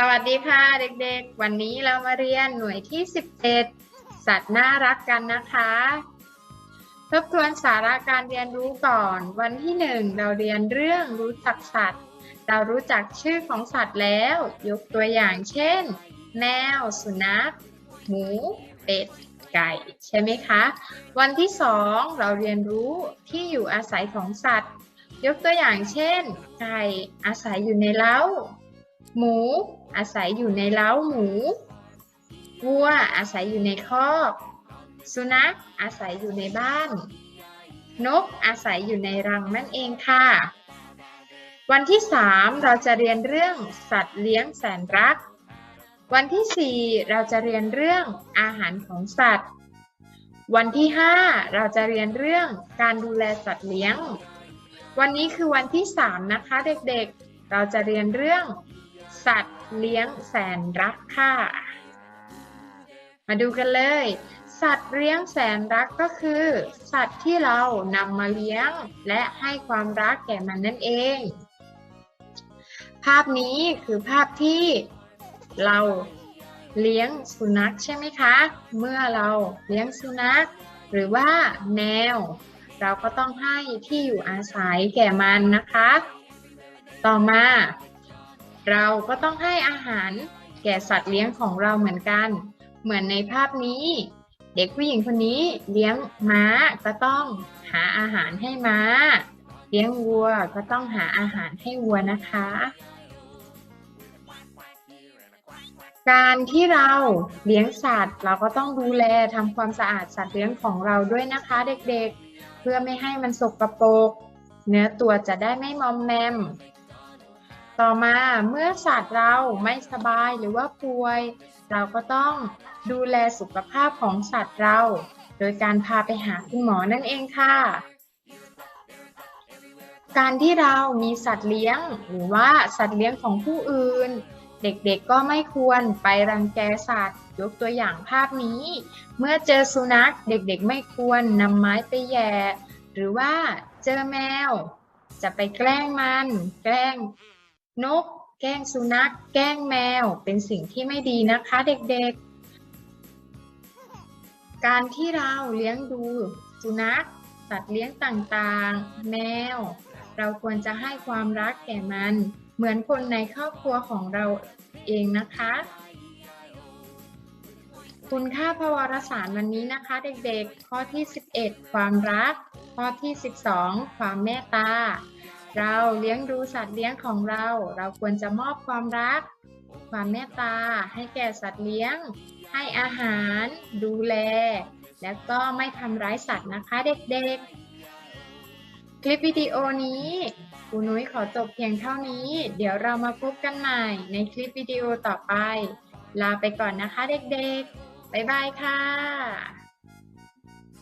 สวัสดีค่ะเด็กๆ วันนี้เรามาเรียนหน่วยที่11สัตว์น่ารักกันนะคะ ทบทวนสาระการเรียนรู้ก่อน วันที่ 1 เราเรียนเรื่องรู้จักสัตว์ เรารู้จักชื่อของสัตว์แล้ว ยกตัวอย่างเช่น แมว สุนัข หมู เป็ด ไก่ ใช่ไหมคะ วันที่ 2 เราเรียนรู้ที่อยู่อาศัยของสัตว์ ยกตัวอย่างเช่น ไก่อาศัยอยู่ในเล้า หมูอาศัยอยู่ในเล้าหมู วัวอาศัยอยู่ในคอก สุนัขอาศัยอยู่ในบ้าน นกอาศัยอยู่ในรังนั่นเองค่ะ วันที่ 3 เราจะเรียนเรื่องสัตว์เลี้ยงแสนรัก วันที่ 4 เราจะเรียนเรื่องอาหารของสัตว์ วันที่ 5 เราจะเรียนเรื่องการดูแลสัตว์เลี้ยง วันนี้คือวันที่ 3 นะคะเด็กๆ เราจะเรียนเรื่อง สัตว์เลี้ยงแสนรักค่ะ มาดูกันเลย สัตว์เลี้ยงแสนรักก็คือ สัตว์ที่เรานำมาเลี้ยงและให้ความรักแก่มันนั่นเอง ภาพนี้คือภาพที่เราเลี้ยงสุนัขใช่ไหมคะ เมื่อเราเลี้ยงสุนัข หรือว่าแมวเราก็ต้องให้ที่อยู่อาศัยแก่มันนะคะ ต่อมา เราก็ต้องให้อาหารแก่สัตว์เลี้ยงของเราเหมือนกัน เหมือนในภาพนี้ เด็กผู้หญิงคนนี้เลี้ยงม้าก็ต้องหาอาหารให้ม้า เลี้ยงวัวก็ต้องหาอาหารให้วัวนะคะ การที่เราเลี้ยงสัตว์ เราก็ต้องดูแลทำความสะอาดสัตว์เลี้ยงของเราด้วยนะคะเด็กๆ เพื่อไม่ให้มันสกปรกเนื้อตัวจะได้ไม่มอมแมม ต่อมาเมื่อสัตว์เราไม่สบายหรือว่าป่วย เราก็ต้องดูแลสุขภาพของสัตว์เรา โดยการพาไปหาคุณหมอนั่นเองค่ะ การที่เรามีสัตว์เลี้ยง หรือว่าสัตว์เลี้ยงของผู้อื่น เด็กๆก็ไม่ควรไปรังแกสัตว์ ยกตัวอย่างภาพนี้ เมื่อเจอสุนัขเด็กๆไม่ควรนำไม้ไปแย่หรือว่าเจอแมว จะไปแกล้งมัน แกล้ง นก แกล้งสุนัข แกล้งแมว เป็นสิ่งที่ไม่ดีนะคะเด็กๆ การที่เราเลี้ยงดูสุนัข สัตว์เลี้ยงต่างๆ แมว เราควรจะให้ความรักแก่มัน เหมือนคนในครอบครัวของเราเองนะคะ คุณค่าพวารสารวันนี้นะคะ เด็กๆ ข้อที่ 11 ความรัก ข้อที่ 12 ความเมตตา เราเลี้ยงดูสัตว์เลี้ยงของเรา เราควรจะมอบความรัก ความเมตตา ให้แก่สัตว์เลี้ยง ให้อาหาร ดูแล และก็ไม่ทำร้ายสัตว์นะคะเด็กๆ คลิปวิดีโอนี้ครูนุ้ยขอจบเพียงเท่านี้ เดี๋ยวเรามาพบกันใหม่ในคลิปวิดีโอต่อไป ลาไปก่อนนะคะเด็กๆ บ๊ายบายค่ะ